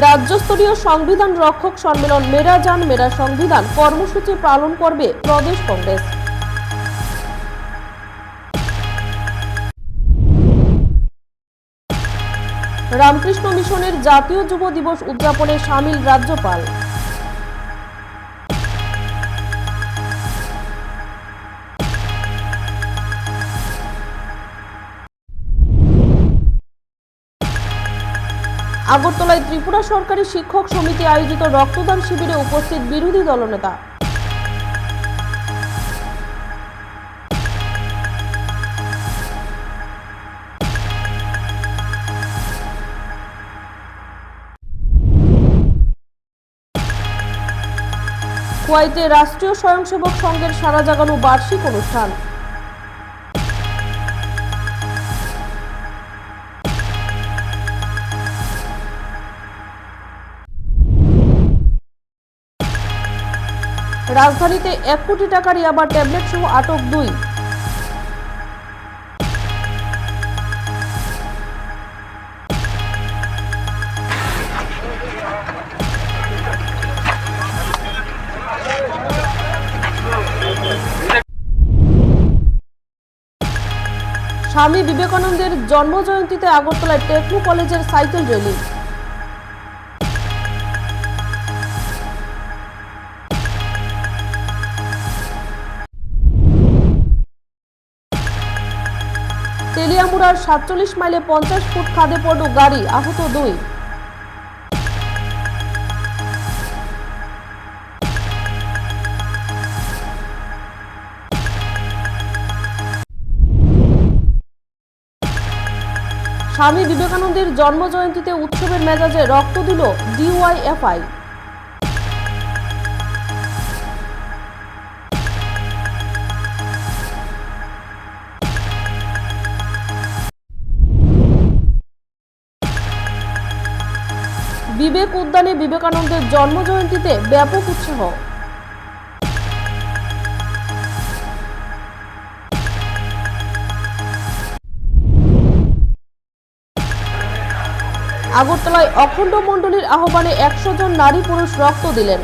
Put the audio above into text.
রাজ্যস্তরীয় সংবিধান রক্ষক সম্মেলন মেরা যান মেরা সংবিধান কর্মসূচি পালন করবে প্রদেশ কংগ্রেস। রামকৃষ্ণ মিশনের জাতীয় যুব দিবস উদযাপনে সামিল রাজ্যপাল। আগরতলায় ত্রিপুরা সরকারি শিক্ষক সমিতি আয়োজিত রক্তদান শিবিরে উপস্থিত বিরোধী দলনেতা। কুয়াইতে রাষ্ট্রীয় স্বয়ংসেবক সংঘের সারা জাগানো বার্ষিক অনুষ্ঠান। রাজধানীতে এক কোটি টাকার ইয়াবার ট্যাবলেট সহ আটক দুই। স্বামী বিবেকানন্দের জন্মজয়ন্তীতে আগরতলায় টেকনো কলেজের সাইকেল র্যালি তেলিয়ামুড়ার সাতচল্লিশ মাইলে পঞ্চাশ ফুট খাদে পড়ল গাড়ি, আহত দুই। স্বামী বিবেকানন্দের জন্মজয়ন্তীতে উৎসবের মেজাজে রক্ত দিল ডিওয়াইএফআই। বিবেক উদ্যানে বিবেকানন্দের জন্মজয়ন্তীতে ব্যাপক উৎসাহ। আগরতলায় অখণ্ড মণ্ডলীর আহ্বানে একশো জন নারী পুরুষ রক্ত দিলেন।